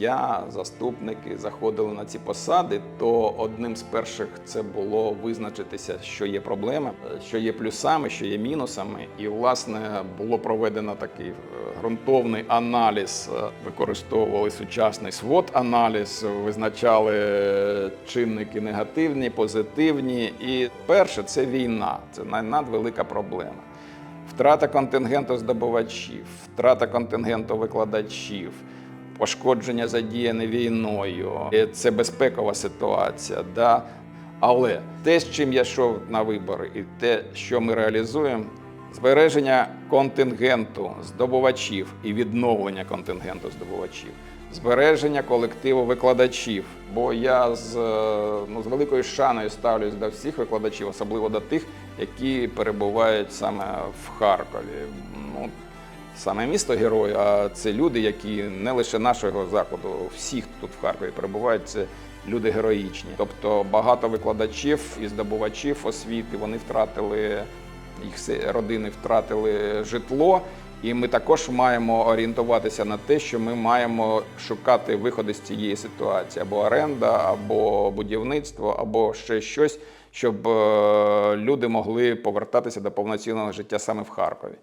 я, заступники заходили на ці посади, то одним з перших це було визначитися, що є проблеми, що є плюсами, що є мінусами. І власне було проведено такий е, ґрунтовний аналіз. Е, Використовували сучасний свот-аналіз, визначали е, чинники негативні, позитивні. І перше це війна. Це надвелика проблема. Втрата контингенту здобувачів, втрата контингенту викладачів, пошкодження задіяне війною. Це безпекова ситуація. Да? Але те, з чим я йшов на вибори, і те, що ми реалізуємо, збереження контингенту здобувачів і відновлення контингенту здобувачів, збереження колективу викладачів. Бо я з, е, ну, з великою шаною ставлюсь до всіх викладачів, особливо до тих, які перебувають саме в Харкові. Ну, саме місто герой, а це люди, які не лише нашого закладу, всіх хто тут в Харкові перебувають, це люди героїчні. Тобто багато викладачів і здобувачів освіти вони втратили їх родини втратили житло. І ми також маємо орієнтуватися на те, що ми маємо шукати виходи з цієї ситуації або оренда, або будівництво, або ще щось, щоб е, люди могли повертатися до повноцінного життя саме в Харкові.